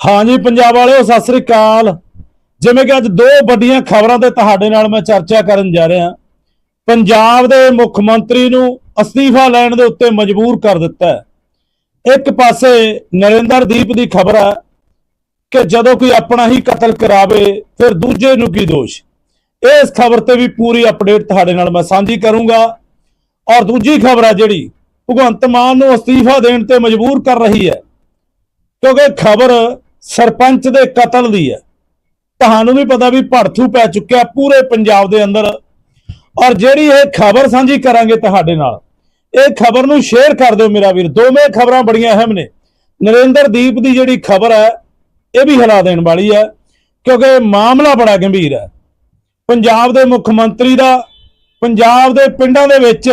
ਹਾਂਜੀ, ਪੰਜਾਬ ਵਾਲਿਓ, ਸਤਿ ਸ੍ਰੀ ਅਕਾਲ। ਜਿਵੇਂ ਕਿ ਅੱਜ ਦੋ ਵੱਡੀਆਂ ਖਬਰਾਂ ਤੇ ਤੁਹਾਡੇ ਨਾਲ ਮੈਂ ਚਰਚਾ ਕਰਨ ਜਾ ਰਿਹਾ। ਪੰਜਾਬ ਦੇ ਮੁੱਖ ਮੰਤਰੀ ਨੂੰ ਅਸਤੀਫਾ ਲੈਣ ਦੇ ਉੱਤੇ ਮਜਬੂਰ ਕਰ ਦਿੱਤਾ ਇੱਕ ਪਾਸੇ ਨਰਿੰਦਰਦੀਪ ਦੀ ਖਬਰ ਹੈ ਕਿ ਜਦੋਂ ਕੋਈ ਆਪਣਾ ਹੀ ਕਤਲ ਕਰਾਵੇ, ਫਿਰ ਦੂਜੇ ਨੂੰ ਕੀ ਦੋਸ਼? ਇਸ ਖਬਰ ਤੇ ਵੀ ਪੂਰੀ ਅਪਡੇਟ ਤੁਹਾਡੇ ਨਾਲ ਮੈਂ ਸਾਂਝੀ ਕਰੂੰਗਾ। ਔਰ ਦੂਜੀ ਖਬਰ ਹੈ ਜਿਹੜੀ ਭਗਵੰਤ ਮਾਨ ਨੂੰ ਅਸਤੀਫਾ ਦੇਣ ਤੇ ਮਜਬੂਰ ਕਰ ਰਹੀ ਹੈ। ਕਿਉਂਕਿ ਖਬਰ ਸਰਪੰਚ ਦੇ ਕਤਲ ਦੀ ਹੈ। ਤੁਹਾਨੂੰ ਵੀ ਪਤਾ ਵੀ ਭੜਥੂ ਪੈ ਚੁੱਕਿਆ ਪੂਰੇ ਪੰਜਾਬ ਦੇ ਅੰਦਰ। ਔਰ ਜਿਹੜੀ ਇਹ ਖਬਰ ਸਾਂਝੀ ਕਰਾਂਗੇ ਤੁਹਾਡੇ ਨਾਲ, ਇਹ ਖਬਰ ਨੂੰ ਸ਼ੇਅਰ ਕਰ ਦਿਓ ਮੇਰਾ ਵੀਰ। ਦੋਵੇਂ ਖਬਰਾਂ ਬੜੀਆਂ ਅਹਿਮ ਨੇ। ਨਰਿੰਦਰਦੀਪ ਦੀ ਜਿਹੜੀ ਖਬਰ ਹੈ, ਇਹ ਵੀ ਹਿਲਾ ਦੇਣ ਵਾਲੀ ਹੈ, ਕਿਉਂਕਿ ਮਾਮਲਾ ਬੜਾ ਗੰਭੀਰ ਹੈ। ਪੰਜਾਬ ਦੇ ਮੁੱਖ ਮੰਤਰੀ ਦਾ, ਪੰਜਾਬ ਦੇ ਪਿੰਡਾਂ ਦੇ ਵਿੱਚ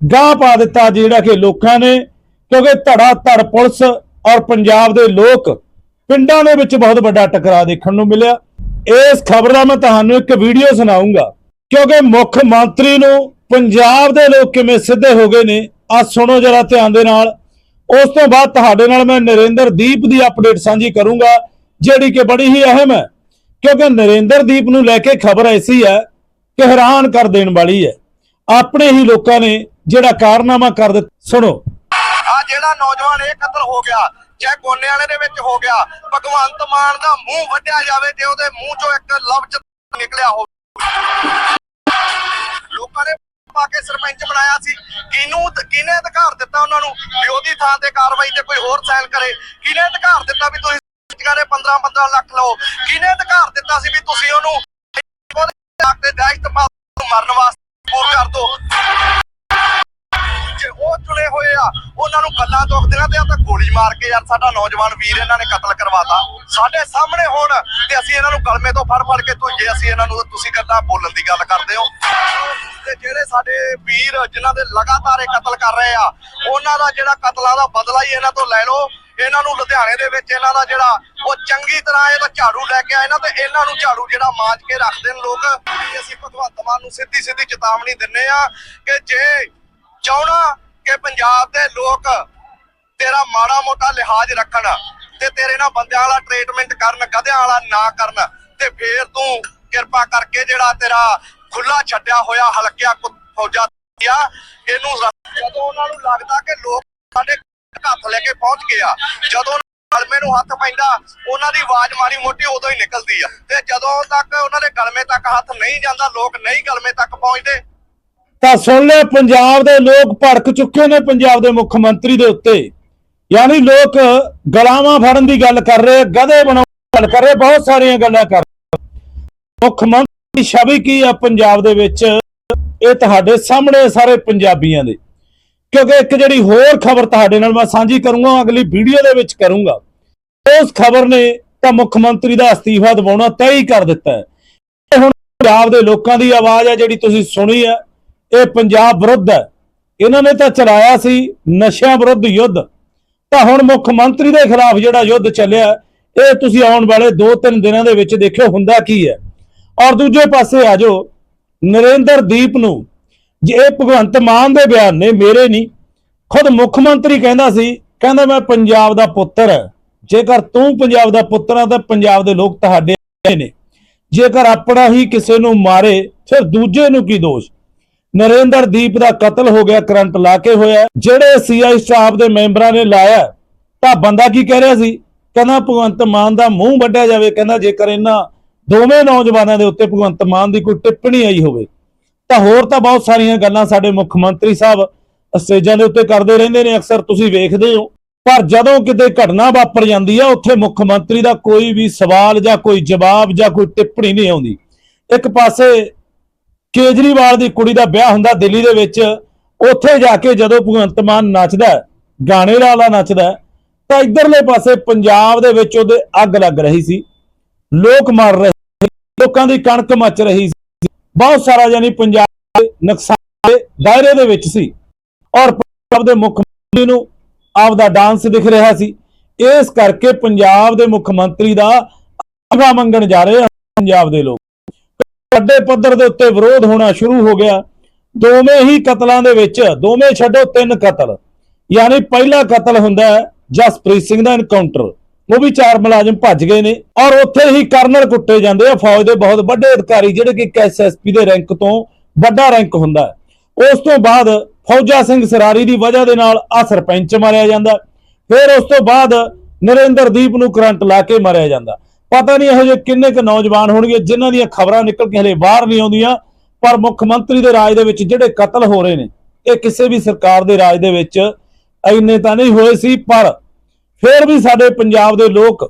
ਗਾਹ ਪਾ ਦਿੱਤਾ ਜਿਹੜਾ ਕਿ ਲੋਕਾਂ ਨੇ, ਕਿਉਂਕਿ ਧੜਾ ਧੜ ਪੁਲਿਸ ਔਰ ਪੰਜਾਬ ਦੇ ਲੋਕ ਪਿੰਡਾਂ ਦੇ ਵਿੱਚ ਬਹੁਤ ਵੱਡਾ ਟਕਰਾਅ ਦੇਖਣ ਨੂੰ ਮਿਲਿਆ। ਇਸ ਖਬਰ ਦਾ ਮੈਂ ਤੁਹਾਨੂੰ ਇੱਕ ਵੀਡੀਓ ਸੁਣਾਉਂਗਾ ਕਿਉਂਕਿ ਮੁੱਖ ਮੰਤਰੀ ਨੂੰ ਪੰਜਾਬ ਦੇ ਲੋਕ ਕਿਵੇਂ ਸਿੱਧੇ ਹੋ ਗਏ ਨੇ ਆ ਸੁਣੋ ਜਰਾ ਧਿਆਨ ਦੇ ਨਾਲ। ਉਸ ਤੋਂ ਬਾਅਦ ਤੁਹਾਡੇ ਨਾਲ ਮੈਂ ਨਰਿੰਦਰ ਦੀਪ ਦੀ ਅਪਡੇਟ ਸਾਂਝੀ ਕਰੂੰਗਾ, ਜਿਹੜੀ ਕਿ ਬੜੀ ਹੀ ਅਹਿਮ ਹੈ। ਕਿਉਂਕਿ ਨਰਿੰਦਰ ਦੀਪ ਨੂੰ ਲੈ ਕੇ ਖਬਰ ਐਸੀ ਹੈ ਕਿ ਹੈਰਾਨ ਕਰ ਦੇਣ ਵਾਲੀ ਹੈ। ਆਪਣੇ ਹੀ ਲੋਕਾਂ ਨੇ ਜਿਹੜਾ ਕਾਰਨਾਮਾ ਕਰ ਦਿੱਤਾ। ਸੁਣੋ ਜਿਹੜਾ ਨੌਜਵਾਨ ਇਹ ਕਤਲ ਹੋ ਗਿਆ, ਚਾਹੇ ਗੋਨੇ ਵਾਲੇ ਦੇ ਵਿੱਚ ਹੋ ਗਿਆ, ਭਗਵੰਤ ਮਾਨ ਦਾ ਮੂੰਹ ਵੱਢਿਆ ਜਾਵੇ ਤੇ ਉਹਦੇ ਮੂੰਹ ਚੋਂ ਇੱਕ ਲਫ਼ਜ਼ ਨਿਕਲਿਆ ਹੋਵੇ। ਲੋਕਾਂ ਨੇ ਪਾ ਕੇ ਸਰਪੰਚ ਬਣਾਇਆ ਸੀ। ਕਿਹਨੂੰ ਕਿਹਨੇ ਅਧਿਕਾਰ ਦਿੱਤਾ ਉਹਨਾਂ ਨੂੰ? ਵਿਰੋਧੀ ਥਾਂ ਤੇ ਕਾਰਵਾਈ ਤੇ ਕੋਈ ਹੋਰ ਸਾਈਨ ਕਰੇ। ਕਿਹਨੇ ਅਧਿਕਾਰ ਦਿੱਤਾ ਵੀ ਤੁਸੀਂ ਕਰੇ 15 15 ਲੱਖ ਲਓ? ਕਿਹਨੇ ਅਧਿਕਾਰ ਦਿੱਤਾ ਸੀ ਵੀ ਤੁਸੀਂ ਉਹਨੂੰ ਆ ਨੂੰ ਗੱਲਾਂ ਦੁਖਦੀਆਂ ਤੇ ਆ ਤਾਂ ਗੋਲੀ ਮਾਰ ਕੇ ਯਾਰ ਸਾਡਾ ਨੌਜਵਾਨ ਵੀਰ ਇਹਨਾਂ ਨੇ ਕਤਲ ਕਰਵਾਤਾ। ਸਾਡੇ ਸਾਹਮਣੇ ਹੁਣ ਤੇ ਅਸੀਂ ਇਹਨਾਂ ਨੂੰ ਗਲਮੇ ਤੋਂ ਫੜ ਫੜ ਕੇ ਧੋਈਏ, ਅਸੀਂ ਇਹਨਾਂ ਨੂੰ ਤੁਸੀਂ ਗੱਲਾਂ ਬੋਲਣ ਦੀ ਗੱਲ ਕਰਦੇ ਹੋ। ਤੇ ਜਿਹੜੇ ਸਾਡੇ ਵੀਰ ਜਿਨ੍ਹਾਂ ਦੇ ਲਗਾਤਾਰ ਕਤਲ ਕਰ ਰਹੇ ਆ, ਉਹਨਾਂ ਦਾ ਜਿਹੜਾ ਕਤਲਾਂ ਦਾ ਬਦਲਾ ਹੀ ਇਹਨਾਂ ਤੋਂ ਲੈ ਲਓ। ਇਹਨਾਂ ਨੂੰ ਲੁਧਿਆਣੇ ਦੇ ਵਿੱਚ ਇਹਨਾਂ ਦਾ ਜਿਹੜਾ ਉਹ ਚੰਗੀ ਤਰ੍ਹਾਂ ਇਹਦਾ ਝਾੜੂ ਲੈ ਕੇ ਆਏ ਨਾ ਤੇ ਇਹਨਾਂ ਨੂੰ ਝਾੜੂ ਜਿਹੜਾ ਮਾਂਜ ਕੇ ਰੱਖਦੇ ਨੇ ਲੋਕ। ਅਸੀਂ ਭਗਵੰਤ ਮਾਨ ਨੂੰ ਸਿੱਧੀ ਸਿੱਧੀ ਚੇਤਾਵਨੀ ਦਿੰਨੇ ਆ ਕਿ ਜੇ ਚਾਹਣਾ ਕਿ ਪੰਜਾਬ ਦੇ ਲੋਕ ਤੇਰਾ ਮਾੜਾ ਮੋਟਾ ਲਿਹਾਜ਼ ਰੱਖਣ ਤੇ ਤੇਰੇ ਨਾਲ ਬੰਦਿਆਂ ਵਾਲਾ ਟ੍ਰੀਟਮੈਂਟ ਕਰਨ, ਗਧਿਆਂ ਵਾਲਾ ਨਾ ਕਰਨ ਤੇ ਫੇਰ ਤੂੰ ਕਿਰਪਾ ਕਰਕੇ ਜਿਹੜਾ ਤੇਰਾ ਖੁੱਲਾ ਛੱਡਿਆ ਹੋਇਆ, ਹਲਕਿਆ ਫੌਜਾ ਇਹਨੂੰ ਜਦੋਂ ਉਹਨਾਂ ਨੂੰ ਲੱਗਦਾ ਕਿ ਲੋਕ ਸਾਡੇ ਹੱਥ ਲੈ ਕੇ ਪਹੁੰਚ ਗਏ ਆ, ਜਦੋਂ ਗਲਮੇ ਨੂੰ ਹੱਥ ਪੈਂਦਾ, ਉਹਨਾਂ ਦੀ ਆਵਾਜ਼ ਮਾਰੀ ਮੋਟੀ ਉਦੋਂ ਹੀ ਨਿਕਲਦੀ ਆ। ਤੇ ਜਦੋਂ ਤੱਕ ਉਹਨਾਂ ਦੇ ਗਲਮੇ ਤੱਕ ਹੱਥ ਨਹੀਂ ਜਾਂਦਾ, ਲੋਕ ਨਹੀਂ ਗਲਮੇ ਤੱਕ ਪਹੁੰਚਦੇ ਤਾਂ ਸੁਣ ਲੈ ਪੰਜਾਬ ਦੇ ਲੋਕ ਭੜਕ ਚੁੱਕੇ ਨੇ ਪੰਜਾਬ ਦੇ ਮੁੱਖ ਮੰਤਰੀ ਦੇ ਉੱਤੇ। ਯਾਨੀ ਲੋਕ ਗਲਾਵਾਂ ਫੜਨ ਦੀ ਗੱਲ ਕਰ ਰਹੇ, ਗਧੇ ਬਣਾਉਣ ਦੀ ਗੱਲ ਕਰ ਰਹੇ, ਬਹੁਤ ਸਾਰੀਆਂ ਗੱਲਾਂ ਕਰ ਰਹੇ। ਮੁੱਖ ਮੰਤਰੀ ਦੀ ਛਵੀ ਕੀ ਆ ਪੰਜਾਬ ਦੇ ਵਿੱਚ? ਇਹ ਤੁਹਾਡੇ ਸਾਹਮਣੇ ਸਾਰੇ ਪੰਜਾਬੀਆਂ ਦੇ। ਕਿਉਂਕਿ ਇੱਕ ਜਿਹੜੀ ਹੋਰ ਖਬਰ ਤੁਹਾਡੇ ਨਾਲ ਮੈਂ ਸਾਂਝੀ ਕਰੂੰਗਾ, ਅਗਲੀ ਵੀਡੀਓ ਦੇ ਵਿੱਚ ਕਰੂੰਗਾ। ਉਸ ਖਬਰ ਨੇ ਤਾਂ ਮੁੱਖ ਮੰਤਰੀ ਦਾ ਅਸਤੀਫਾ ਦਿਵਾਉਣਾ ਤੈਅ ਹੀ ਕਰ ਦਿੱਤਾ ਹੈ। ਹੁਣ ਪੰਜਾਬ ਦੇ ਲੋਕਾਂ ਦੀ ਆਵਾਜ਼ ਹੈ ਜਿਹੜੀ ਤੁਸੀਂ ਸੁਣੀ ਹੈ ਇਹ ਪੰਜਾਬ ਵਿਰੁੱਧ ਹੈ। ਇਹਨਾਂ ਨੇ ਤਾਂ ਚਲਾਇਆ ਸੀ ਨਸ਼ਿਆਂ ਵਿਰੁੱਧ ਯੁੱਧ। ਤਾਂ ਹੁਣ ਮੁੱਖ ਮੰਤਰੀ ਦੇ ਖਿਲਾਫ ਜਿਹੜਾ ਯੁੱਧ ਚੱਲਿਆ, ਇਹ ਤੁਸੀਂ ਆਉਣ ਵਾਲੇ 2-3 ਦਿਨਾਂ ਦੇ ਵਿੱਚ ਦੇਖਿਓ ਹੁੰਦਾ ਕੀ ਹੈ। ਔਰ ਦੂਜੇ ਪਾਸੇ ਆ ਜਾਓ ਨਰਿੰਦਰਦੀਪ ਨੂੰ, ਜੇ ਇਹ ਭਗਵੰਤ ਮਾਨ ਦੇ ਬਿਆਨ ਨੇ, ਮੇਰੇ ਨਹੀਂ। ਖੁਦ ਮੁੱਖ ਮੰਤਰੀ ਕਹਿੰਦਾ ਸੀ, ਕਹਿੰਦਾ ਮੈਂ ਪੰਜਾਬ ਦਾ ਪੁੱਤਰ ਹਾਂ। ਜੇਕਰ ਤੂੰ ਪੰਜਾਬ ਦਾ ਪੁੱਤਰ ਆ ਤਾਂ ਪੰਜਾਬ ਦੇ ਲੋਕ ਤੁਹਾਡੇ ਨੇ। ਜੇਕਰ ਆਪਣਾ ਹੀ ਕਿਸੇ ਨੂੰ ਮਾਰੇ, ਫਿਰ ਦੂਜੇ ਨੂੰ ਕੀ ਦੋਸ਼? ਨਰਿੰਦਰਦੀਪ ਦਾ ਕਤਲ ਹੋ ਗਿਆ, ਕਰੰਟ ਲਾ ਕੇ ਹੋਇਆ। ਜਿਹੜੇ ਸੀਆਈ ਸਟਾਫ ਦੇ ਮੈਂਬਰਾਂ ਨੇ ਲਾਇਆ, ਤਾਂ ਬੰਦਾ ਕੀ ਕਹਿ ਰਿਹਾ ਸੀ? ਕਹਿੰਦਾ ਭਗਵੰਤ ਮਾਨ ਦਾ ਮੂੰਹ ਵੱਢਿਆ ਜਾਵੇ। ਕਹਿੰਦਾ ਜੇਕਰ ਇਹਨਾਂ ਦੋਵੇਂ ਨੌਜਵਾਨਾਂ ਦੇ ਉੱਤੇ ਭਗਵੰਤ ਮਾਨ ਦੀ ਕੋਈ ਟਿੱਪਣੀ ਆਈ ਹੋਵੇ, ਤਾਂ ਹੋਰ ਤਾਂ ਬਹੁਤ ਸਾਰੀਆਂ ਗੱਲਾਂ ਸਾਡੇ ਮੁੱਖ ਮੰਤਰੀ ਸਾਹਿਬ ਸਟੇਜਾਂ ਦੇ ਉੱਤੇ ਕਰਦੇ ਰਹਿੰਦੇ ਨੇ। ਅਕਸਰ ਤੁਸੀਂ ਵੇਖਦੇ ਹੋ। ਪਰ ਜਦੋਂ ਕਿਤੇ ਘਟਨਾ ਵਾਪਰ ਜਾਂਦੀ ਆ, ਉੱਥੇ ਮੁੱਖ ਮੰਤਰੀ ਦਾ ਕੋਈ ਵੀ ਸਵਾਲ ਜਾਂ ਕੋਈ ਜਵਾਬ ਜਾਂ ਕੋਈ ਟਿੱਪਣੀ ਨਹੀਂ ਆਉਂਦੀ। ਇੱਕ ਪਾਸੇ ਕੇਜਰੀਵਾਲ ਦੀ ਕੁੜੀ ਦਾ ਵਿਆਹ ਹੁੰਦਾ ਦਿੱਲੀ ਦੇ ਵਿੱਚ, ਉੱਥੇ ਜਾ ਕੇ ਜਦੋਂ ਭਗਵੰਤ ਮਾਨ ਨੱਚਦਾ ਗਾਣੇ ਵਾਲਾ ਨੱਚਦਾ ਤਾਂ ਇਧਰਲੇ ਪਾਸੇ ਪੰਜਾਬ ਦੇ ਵਿੱਚ ਉਹਦੇ ਅੱਗ ਲੱਗ ਰਹੀ ਸੀ, ਲੋਕ ਮਰ ਰਹੇ ਲੋਕਾਂ ਦੀ ਕਣਕ ਮੱਚ ਰਹੀ ਸੀ, ਬਹੁਤ ਸਾਰਾ ਯਾਨੀ ਪੰਜਾਬ ਦੇ ਨੁਕਸਾਨ ਦੇ ਦਾਇਰੇ ਦੇ ਵਿੱਚ ਸੀ, ਔਰ ਪੰਜਾਬ ਦੇ ਮੁੱਖ ਮੰਤਰੀ ਨੂੰ ਆਪਦਾ ਡਾਂਸ ਦਿਖ ਰਿਹਾ ਸੀ, ਇਸ ਕਰਕੇ ਪੰਜਾਬ ਦੇ ਮੁੱਖ ਮੰਤਰੀ ਦਾ ਅਫਾ ਮੰਗਣ ਜਾ ਰਹੇ ਪੰਜਾਬ ਦੇ ਲੋਕ। ਵੱਡੇ ਪੱਧਰ ਦੇ ਉੱਤੇ ਵਿਰੋਧ ਹੋਣਾ ਸ਼ੁਰੂ ਹੋ ਗਿਆ। ਦੋਵੇਂ ਹੀ ਕਤਲਾਂ ਦੇ ਵਿੱਚ, ਦੋਵੇਂ ਛੱਡੋ, ਤਿੰਨ ਕਤਲ। ਯਾਨੀ ਪਹਿਲਾ ਕਤਲ ਹੁੰਦਾ ਜਸਪ੍ਰੀਤ ਸਿੰਘ ਦਾ ਐਨਕਾਊਂਟਰ ਉਹ ਵੀ ਚਾਰ ਮੁਲਾਜ਼ਮ ਭੱਜ ਗਏ ਨੇ ਔਰ ਉੱਥੇ ਹੀ ਕਰਨਲ ਕੁੱਟੇ ਜਾਂਦੇ ਆ। ਫੌਜ ਦੇ ਬਹੁਤ ਵੱਡੇ ਅਧਿਕਾਰੀ, ਜਿਹੜੇ ਕਿ ਇੱਕ ਐਸਐਸਪੀ ਦੇ ਰੈਂਕ ਤੋਂ ਵੱਡਾ ਰੈਂਕ ਹੁੰਦਾ ਉਸ ਤੋਂ ਬਾਅਦ ਫੌਜਾ ਸਿੰਘ ਸਰਾਰੀ ਦੀ ਵਜ੍ਹਾ ਦੇ ਨਾਲ ਆ ਸਰਪੰਚ ਮਾਰਿਆ ਜਾਂਦਾ। ਫਿਰ ਉਸ ਤੋਂ ਬਾਅਦ ਨਰਿੰਦਰਦੀਪ ਨੂੰ ਕਰੰਟ ਲਾ ਕੇ ਮਾਰਿਆ ਜਾਂਦਾ। ਪਤਾ ਨਹੀਂ ਇਹੋ ਜਿਹੇ ਕਿੰਨੇ ਕੁ ਨੌਜਵਾਨ ਹੋਣਗੇ ਜਿਨ੍ਹਾਂ ਦੀਆਂ ਖਬਰਾਂ ਨਿਕਲ ਕੇ ਹਲੇ ਬਾਹਰ ਨਹੀਂ ਆਉਂਦੀਆਂ, ਪਰ ਮੁੱਖ ਮੰਤਰੀ ਦੇ ਰਾਜ ਦੇ ਵਿੱਚ ਜਿਹੜੇ ਕਤਲ ਹੋ ਰਹੇ ਨੇ, ਇਹ ਕਿਸੇ ਵੀ ਸਰਕਾਰ ਦੇ ਰਾਜ ਦੇ ਵਿੱਚ ਇੰਨੇ ਤਾਂ ਨਹੀਂ ਹੋਏ ਸੀ, ਪਰ ਫਿਰ ਵੀ ਸਾਡੇ ਪੰਜਾਬ ਦੇ ਲੋਕ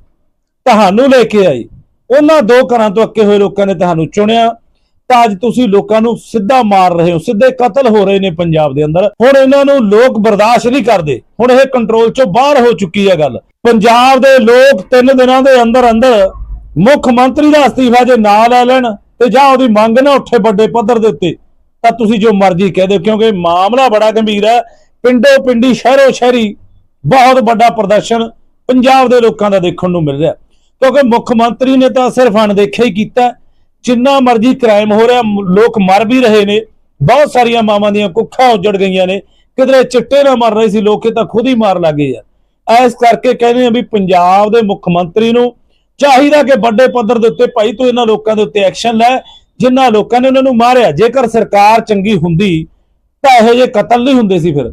ਤੁਹਾਨੂੰ ਲੈ ਕੇ ਆਏ। ਉਹਨਾਂ ਦੋ ਘਰਾਂ ਤੋਂ ਅੱਕੇ ਹੋਏ ਲੋਕਾਂ ਨੇ ਤੁਹਾਨੂੰ ਚੁਣਿਆ। ਤਾਂ ਅੱਜ ਤੁਸੀਂ ਲੋਕਾਂ ਨੂੰ ਸਿੱਧਾ ਮਾਰ ਰਹੇ ਹੋ, ਸਿੱਧੇ ਕਤਲ ਹੋ ਰਹੇ ਨੇ ਪੰਜਾਬ ਦੇ ਅੰਦਰ। ਹੁਣ ਇਹਨਾਂ ਨੂੰ ਲੋਕ ਬਰਦਾਸ਼ਤ ਨਹੀਂ ਕਰਦੇ। ਹੁਣ ਇਹ ਕੰਟਰੋਲ ਚੋਂ ਬਾਹਰ ਹੋ ਚੁੱਕੀ ਹੈ ਗੱਲ। ਪੰਜਾਬ ਦੇ ਲੋਕ ਤਿੰਨ ਦਿਨਾਂ ਦੇ ਅੰਦਰ ਅੰਦਰ ਮੁੱਖ ਮੰਤਰੀ ਦਾ ਅਸਤੀਫਾ ਜੇ ਨਾ ਲੈ ਲੈਣ ਤੇ ਜਾਂ ਉਹਦੀ ਮੰਗ ਨਾ ਉੱਠੇ ਵੱਡੇ ਪੱਧਰ ਦੇ ਉੱਤੇ, ਤਾਂ ਤੁਸੀਂ ਜੋ ਮਰਜ਼ੀ ਕਹਿ ਦਿਓ, ਕਿਉਂਕਿ ਮਾਮਲਾ ਬੜਾ ਗੰਭੀਰ ਹੈ। ਪਿੰਡੋ ਪਿੰਡੀ, ਸ਼ਹਿਰੋ ਸ਼ਹਿਰੀ ਬਹੁਤ ਵੱਡਾ ਪ੍ਰਦਰਸ਼ਨ ਪੰਜਾਬ ਦੇ ਲੋਕਾਂ ਦਾ ਦੇਖਣ ਨੂੰ ਮਿਲ ਰਿਹਾ। ਕਿਉਂਕਿ ਮੁੱਖ ਮੰਤਰੀ ਨੇ ਤਾਂ ਸਿਰਫ ਅਣਦੇਖਿਆ ਹੀ ਕੀਤਾ। ਜਿੰਨਾ ਮਰਜ਼ੀ ਕ੍ਰਾਈਮ ਹੋ ਰਿਹਾ ਲੋਕ ਮਰ ਵੀ ਰਹੇ ਨੇ, ਬਹੁਤ ਸਾਰੀਆਂ ਮਾਵਾਂ ਦੀਆਂ ਕੁੱਖਾਂ ਉੱਜੜ ਗਈਆਂ ਨੇ, ਕਿਧਰੇ ਚਿੱਟੇ ਨਾ ਮਰ ਰਹੇ ਸੀ ਲੋਕ ਤਾਂ ਖੁਦ ਹੀ ਮਾਰ ਲੱਗੇ ਆ। ਇਸ ਕਰਕੇ ਕਹਿੰਦੇ ਆ ਵੀ ਪੰਜਾਬ ਦੇ ਮੁੱਖ ਮੰਤਰੀ ਨੂੰ ਚਾਹੀਦਾ ਕਿ ਵੱਡੇ ਪੱਧਰ ਦੇ ਉੱਤੇ ਭਾਈ ਤੂੰ ਇਹਨਾਂ ਲੋਕਾਂ ਦੇ ਉੱਤੇ ਐਕਸ਼ਨ ਲੈ ਜਿਨ੍ਹਾਂ ਲੋਕਾਂ ਨੇ ਉਹਨਾਂ ਨੂੰ ਮਾਰਿਆ। ਜੇਕਰ ਸਰਕਾਰ ਚੰਗੀ ਹੁੰਦੀ, ਤਾਂ ਇਹੋ ਜਿਹੇ ਕਤਲ ਨਹੀਂ ਹੁੰਦੇ ਸੀ ਫਿਰ।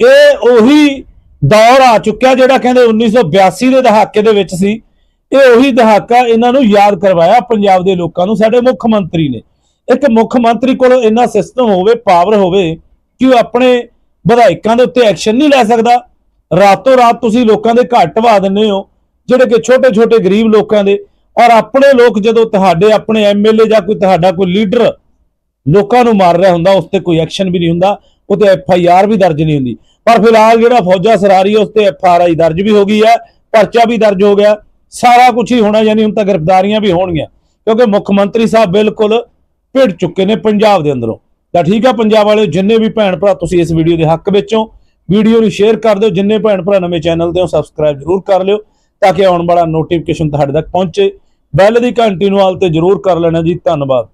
ਇਹ ਉਹੀ ਦੌਰ ਆ ਚੁੱਕਿਆ ਜਿਹੜਾ ਕਹਿੰਦੇ 1982 ਦੇ ਦਹਾਕੇ ਦੇ ਵਿੱਚ ਸੀ। ਇਹ ਉਹੀ ਦਹਾਕਾ ਇਹਨਾਂ ਨੂੰ ਯਾਦ ਕਰਵਾਇਆ ਪੰਜਾਬ ਦੇ ਲੋਕਾਂ ਨੂੰ ਸਾਡੇ ਮੁੱਖ ਮੰਤਰੀ ਨੇ। ਇੱਕ ਮੁੱਖ ਮੰਤਰੀ ਕੋਲ ਇੰਨਾ ਸਿਸਟਮ ਹੋਵੇ ਪਾਵਰ ਹੋਵੇ ਕਿ ਉਹ ਆਪਣੇ ਵਿਧਾਇਕਾਂ ਦੇ ਉੱਤੇ ਐਕਸ਼ਨ ਨਹੀਂ ਲੈ ਸਕਦਾ। ਰਾਤੋਂ ਰਾਤ ਤੁਸੀਂ ਲੋਕਾਂ ਦੇ ਘਰ ਢਵਾ ਦਿੰਦੇ ਹੋ ਜਿਹੜੇ ਕਿ ਛੋਟੇ ਛੋਟੇ ਗਰੀਬ ਲੋਕਾਂ ਦੇ। ਔਰ ਆਪਣੇ ਲੋਕ ਜਦੋਂ ਤੁਹਾਡੇ ਆਪਣੇ ਐਮਐਲਏ ਜਾਂ ਕੋਈ ਤੁਹਾਡਾ ਕੋਈ ਲੀਡਰ ਲੋਕਾਂ ਨੂੰ ਮਾਰ ਰਿਹਾ ਹੁੰਦਾ ਉਸ ਤੇ ਕੋਈ ਐਕਸ਼ਨ ਵੀ ਨਹੀਂ ਹੁੰਦਾ ਉਹ ਤੇ ਐਫ ਆਈ ਆਰ ਵੀ ਦਰਜ ਨਹੀਂ ਹੁੰਦੀ। ਪਰ ਫਿਲਹਾਲ ਜਿਹੜਾ ਫੌਜਾ ਸਰਾਰੀ ਹੈ, ਉਸ ਤੇ ਐਫ ਆਰ ਆਈ ਦਰਜ ਵੀ ਹੋ ਗਈ ਹੈ ਪਰਚਾ ਵੀ ਦਰਜ ਹੋ ਗਿਆ। ਸਾਰਾ ਕੁਝ ਹੀ ਹੋਣਾ, ਯਾਨੀ ਹੁਣ ਤਾਂ ਗ੍ਰਿਫਤਾਰੀਆਂ ਵੀ ਹੋਣਗੀਆਂ। ਕਿਉਂਕਿ ਮੁੱਖ ਮੰਤਰੀ ਸਾਹਿਬ ਬਿਲਕੁਲ ਭਿੜ ਚੁੱਕੇ ਨੇ ਪੰਜਾਬ ਦੇ ਅੰਦਰੋਂ। ਤਾਂ ਠੀਕ ਆ, ਪੰਜਾਬ ਵਾਲਿਓ ਜਿੰਨੇ ਵੀ ਭੈਣ ਭਰਾ ਤੁਸੀਂ ਇਸ ਵੀਡੀਓ ਦੇ ਹੱਕ ਵਿੱਚੋਂ, ਵੀਡੀਓ ਨੂੰ ਸ਼ੇਅਰ ਕਰ ਦਿਓ। ਜਿੰਨੇ ਭੈਣ ਭਰਾ ਨਵੇਂ ਚੈਨਲ ਤੇ ਹੋ, ਸਬਸਕ੍ਰਾਈਬ ਜ਼ਰੂਰ ਕਰ ਲਿਓ, ਤਾਂ ਕਿ ਆਉਣ ਵਾਲਾ ਨੋਟੀਫਿਕੇਸ਼ਨ ਤੁਹਾਡੇ ਤੱਕ ਪਹੁੰਚੇ। ਬੈਲ ਦੀ ਘੰਟੀ ਨੂੰ ਆਲ ਤੇ ਜ਼ਰੂਰ ਕਰ ਲੈਣਾ ਜੀ। ਧੰਨਵਾਦ।